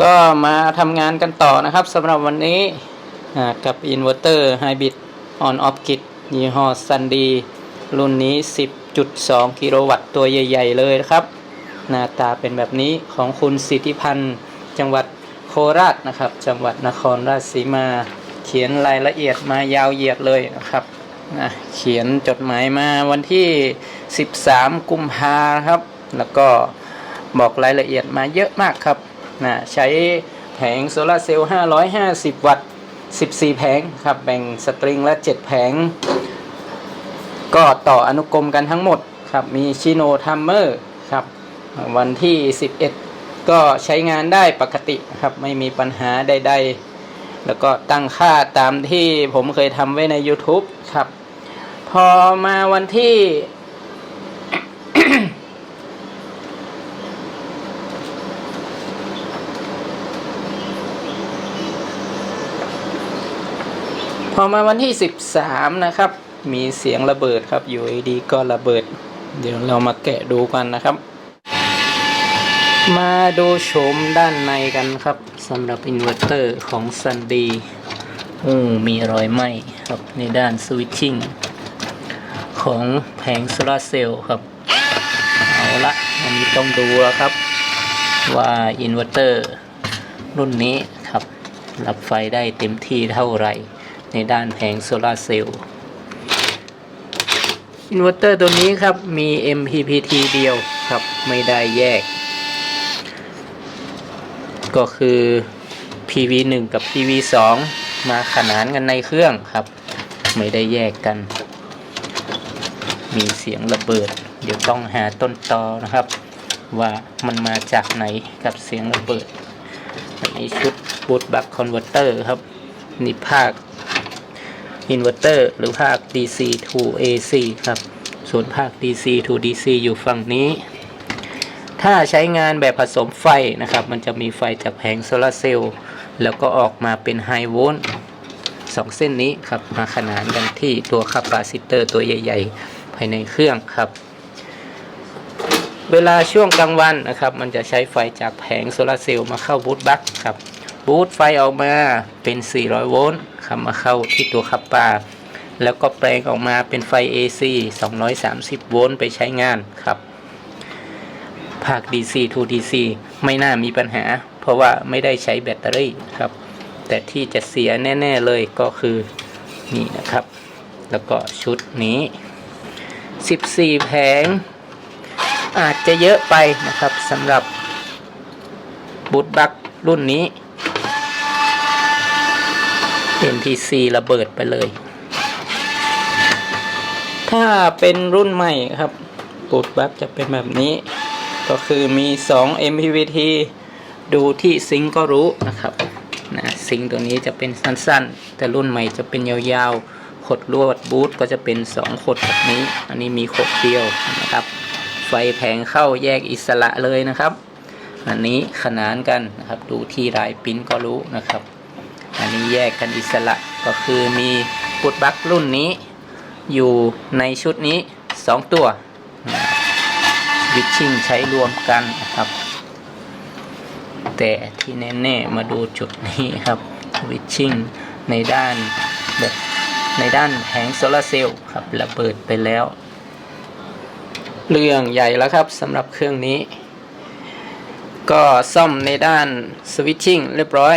ก็มาทำงานกันต่อนะครับสำหรับวันนี้กับอินเวอร์เตอร์ไฮบริดออนออฟกิดยี่ห้อซันดีรุ่นนี้ 10.2 กิโลวัตต์ตัวใหญ่ ๆ เลยนะครับ หน้าตาเป็นแบบนี้ของคุณสิทธิพันธ์ จังหวัดโคราชนะครับ จังหวัดนครราชสีมา เขียนรายละเอียดมายาวเหยียดเลยนะครับนะเขียนจดหมายมาวันที่ 13 กุมภาครับ แล้วก็บอกรายละเอียดมาเยอะมากครับ นะใช้แผงโซลาเซลล์550 วัตต์ 14 แผงครับแบ่งสตริงละ 7 แผง ก็ต่ออนุกรมกันทั้งหมดครับมีชิโนทัมเมอร์ครับวันที่ 11 ก็ใช้งานได้ปกติครับไม่มีปัญหาใด ๆ แล้วก็ตั้งค่าตามที่ผมเคยทำไว้ใน YouTube ครับ พอมาวันที่ พอมาวันที่ 13 นะครับ มีเสียงระเบิดครับอยู่ดีก็ระเบิด เดี๋ยวเรามาแกะดูกันนะครับ มาดูโฉมด้านในกันครับสำหรับอินเวอร์เตอร์ของ Sun D อืมมีรอยไหม้ครับในด้านสวิตชิ่งของแผงโซลาเซลล์ครับ เอาละวันนี้ต้องดูแล้วครับ ว่าอินเวอร์เตอร์รุ่นนี้ครับ รับไฟได้เต็มที่เท่าไหร่ ในด้านแผงโซลาร์เซลล์อินเวอร์เตอร์ตัวนี้ครับมี MPPT เดียวครับ ไม่ได้แยก ก็คือ PV 1กับ PV 2มาขนานกันในเครื่องครับ ไม่ได้แยกกัน มีเสียงระเบิด เดี๋ยวต้องหาต้นตอนะครับ ว่ามันมาจากไหนกับเสียงระเบิดอันนี้ชุดบูตบัคคอนเวอร์เตอร์ครับ นี่ภาค อินเวอร์เตอร์หรือภาค DC to AC ครับ ส่วนภาค DC to DC อยู่ฝั่งนี้ ถ้าใช้งานแบบผสมไฟนะครับ มันจะมีไฟจากแผงโซลาร์เซลล์แล้วก็ออกมาเป็นไฮโวลต์สองเส้นนี้ครับ มาขนานกันที่ตัวคาปาซิเตอร์ตัวใหญ่ ๆ ภายในเครื่องครับ เวลาช่วงกลางวันนะครับ มันจะใช้ไฟจากแผงโซลาร์เซลล์มาเข้าบูตบัคครับบูตไฟออกมาเป็น 400 โวลต์ ครับมาเข้าที่ตัวคับปาแล้วก็แปลงออกมาเป็นไฟ AC 230 โวลต์ไปใช้งานครับ ภาค DC to DC ไม่น่ามีปัญหา เพราะว่าไม่ได้ใช้แบตเตอรี่ครับ แต่ที่จะเสียแน่ ๆ เลยก็คือนี่นะครับ แล้วก็ชุดนี้ 14 แผง อาจจะเยอะไปนะครับสำหรับบูทบัครุ่นนี้ NPC ระเบิดไปเลย ถ้าเป็นรุ่นใหม่ครับบูทบัคจะเป็นแบบนี้ ก็คือมี 2 MPVT ดูที่ซิงก์ก็รู้นะครับนะซิงก์ตัวนี้จะเป็นสั้นๆ แต่รุ่นใหม่จะเป็นยาวๆ ขดลวดบูทก็จะเป็น 2 ขดแบบนี้ อันนี้มีขดเดียวนะครับ ไฟแผงเข้าแยกอิสระเลยนะครับ อันนี้ขนานกันนะครับ ดูที่ลายปิ้นก็รู้นะครับ นี้แยกกันอิสระก็คือมีปุดบัครุ่นนี้ อยู่ในชุดนี้ 2 ตัววิชชิ่งใช้รวมกันนะครับ แต่ที่แน่ๆมาดูจุดนี้ครับวิชชิ่งในด้านแบบในด้านแผงโซลาร์เซลล์ครับระเบิดไปแล้ว เรื่องใหญ่แล้วครับสำหรับเครื่องนี้ ก็ซ่อมในด้านสวิตชิ่งเรียบร้อย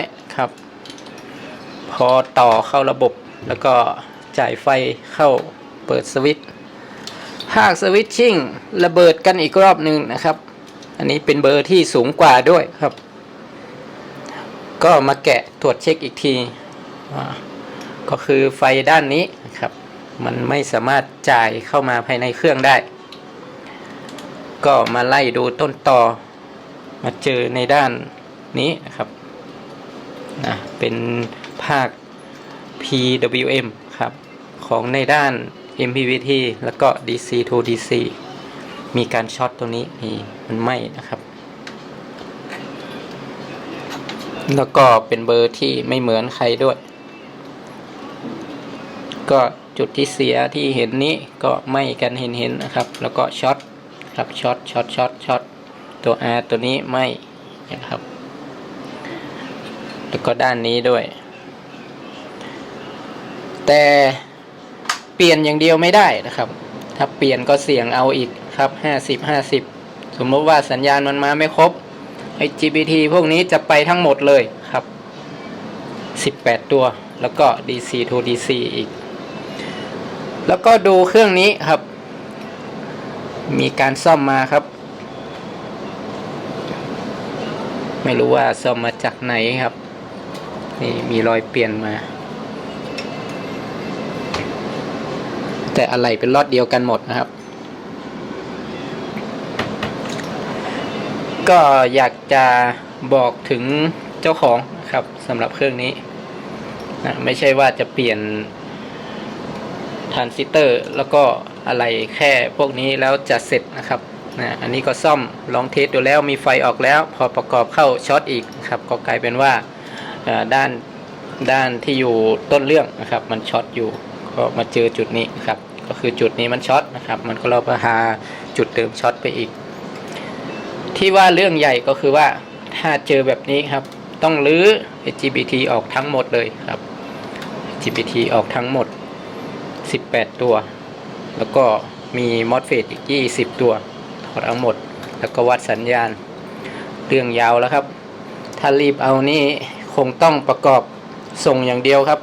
พอต่อเข้าระบบแล้วก็จ่ายไฟเข้าเปิดสวิตช์ภาคสวิตชิ่งระเบิดกันอีกรอบหนึ่งนะครับ อันนี้เป็นเบอร์ที่สูงกว่าด้วยครับ ก็มาแกะตรวจเช็คอีกที ก็คือไฟด้านนี้นะครับ มันไม่สามารถจ่ายเข้ามาภายในเครื่องได้ ก็มาไล่ดูต้นต่อ มาเจอในด้านนี้นะครับนะเป็น ภาค PWM ครับ ของในด้าน MPVT แล้วก็ DC to DC มีการช็อตตรงนี้นี่มันไหม้นะครับ แล้วก็เป็นเบอร์ที่ไม่เหมือนใครด้วย ก็จุดที่เสียที่เห็นนี้ก็ไหม้กันเห็นๆนนะครับ แล้วก็ช็อตครับช็อตช็อตช็อตช็อตตัว R ตัวนี้ไหม้นะครับ แล้วก็ด้านนี้ด้วย แต่เปลี่ยนอย่างเดียวไม่ได้นะครับ ถ้าเปลี่ยนก็เสี่ยงเอาอีกครับห้าสิบห้าสิบสมมติว่าสัญญาณมันมาไม่ครบไอ้ GPT พวกนี้จะไปทั้งหมดเลยครับ18ตัว แล้วก็ DC to DC อีก แล้วก็ดูเครื่องนี้ครับ มีการซ่อมมาครับ ไม่รู้ว่าซ่อมมาจากไหนครับ นี่มีรอยเปลี่ยนมา แต่อะไรเป็นล็อตเดียวกันหมดนะครับ ก็อยากจะบอกถึงเจ้าของครับสำหรับเครื่องนี้นะไม่ใช่ว่าจะเปลี่ยนทรานซิสเตอร์ แล้วก็อะไรแค่พวกนี้แล้วจะเสร็จนะครับนะอันนี้ก็ซ่อมลองเทสดูแล้วมีไฟออกแล้ว พอประกอบเข้าช็อตอีกครับ ก็กลายเป็นว่าด้านด้านที่อยู่ต้นเรื่องนะครับ มันช็อตอยู่ ก็มาเจอจุดนี้ครับ ก็คือจุดนี้มันช็อตนะครับ มันก็เราไปหาจุดเดิมช็อตไปอีก ที่ว่าเรื่องใหญ่ก็คือว่าถ้าเจอแบบนี้ครับ ต้องรื้อ LGBT ออกทั้งหมดเลยครับ LGBT ออกทั้งหมด 18 ตัว แล้วก็มี MOSFET อีก 20 ตัวถอดเอาหมด แล้วก็วัดสัญญาณ เรื่องยาวแล้วครับ ถ้ารีบเอานี่คงต้องประกอบส่งอย่างเดียวครับ